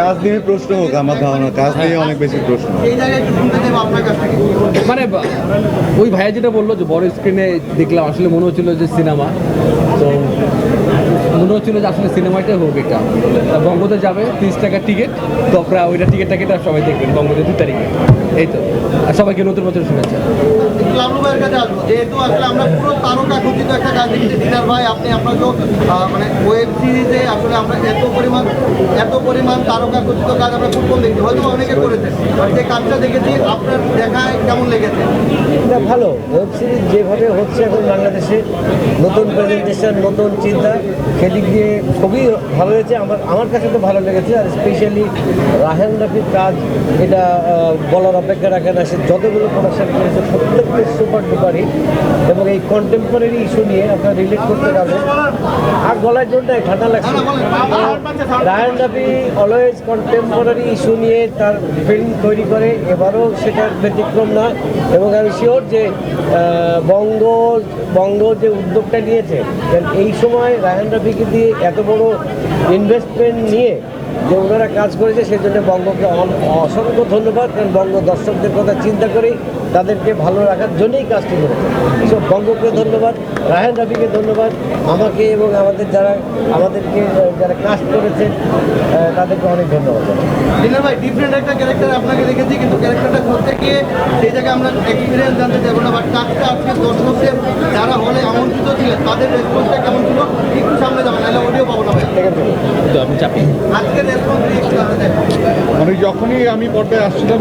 কাজ নিয়ে প্রশ্ন হোক আমার ধারণা কাজ নিয়ে অনেক বেশি প্রশ্ন। এই জায়গায় একটু শুনতে চাইব আপনার কাছ থেকে। মানে ওই ভাইয়া যেটা বলল যে বড় স্ক্রিনে দেখলাম আসলে মনে হচ্ছিল যে সিনেমা তো মনে হচ্ছিল যে আসলে সিনেমাটাই হোক এটা। বঙ্গতে যাবে, তিরিশ টাকার টিকিট তো আপনারা ওইটা টিকিট টাকিটা সবাই দেখবেন, বঙ্গতে দু তারিখে। এই তো। আর সবাইকে নতুন বছর শুনেছে কাছে আসব। আসলে আমরা পুরো একটা কাজ দেখেছি ভাই, আপনি মানে ওয়েব সিরিজে আসলে আমরা এত পরিমাণ এত পরিমাণ তারকা খচিত কাজ আমরা খুব কম হয়তো অনেকে করেছেন। যে কাজটা দেখেছি আপনার দেখায় কেমন লেগেছে? এটা ভালো। ওয়েব সিরিজ যেভাবে হচ্ছে এখন বাংলাদেশে নতুন প্রেজেন্টেশন নতুন চিন্তা সেদিক দিয়ে খুবই ভালো হয়েছে আমার আমার কাছে তো ভালো লেগেছে আর স্পেশালি রাহেল রাফির কাজ এটা বলার অপেক্ষা রাখে না। সে যতগুলো প্রোডাকশন করেছে প্রত্যেকটা সুপার ডুপার হিট এবং এই কন্টেম্পোরারি ইস্যু নিয়ে আপনার রিলেট করতে যাবেন আর গলায় জোরটাই ঠান্ডা লাগছে। Raihan Rafi always contemporary issue নিয়ে তার ফিল্ম তৈরি করে, এবারও সেটার ব্যতিক্রম না এবং আমি শিওর যে বঙ্গ বঙ্গ যে উদ্যোগটা নিয়েছে এই সময় রায়ন রাফিকে দিয়ে এত বড় ইনভেস্টমেন্ট নিয়ে যে ওনারা কাজ করেছে, সেই জন্য বঙ্গকে অসংখ্য ধন্যবাদ কারণ বঙ্গ দর্শকদের কথা চিন্তা করেই তাদেরকে ভালো রাখার জন্যই কাজটি করেছে। সো বঙ্গকে ধন্যবাদ রায়ন রাফিকে ধন্যবাদ, আমাকে এবং আমাদের যারা, আমাদেরকে যারা কাজ করেছে তাদেরকে অনেক ধন্যবাদ। ভাই ডিফারেন্ট একটা ক্যারেক্টার আপনাকে দেখেছি, কিন্তু ক্যারেক্টারটা করতে গিয়ে সেই জায়গায় আমরা এক্সপিরিয়েন্স জানতে চাইব না বাট কাজটা আজকে দর্শকদের, যারা হলে আমন্ত্রিত ছিলেন, তাদের রেসপন্সটা কেমন ছিল? একটু সামনে যাবেন নাহলে অডিও পাবো না ভাই ঠিক আছে তো আপনি চাপিয়ে আজকের রেসপন্স একটু জানতে চাইব মানে যখনই আমি পর্দায় আসছিলাম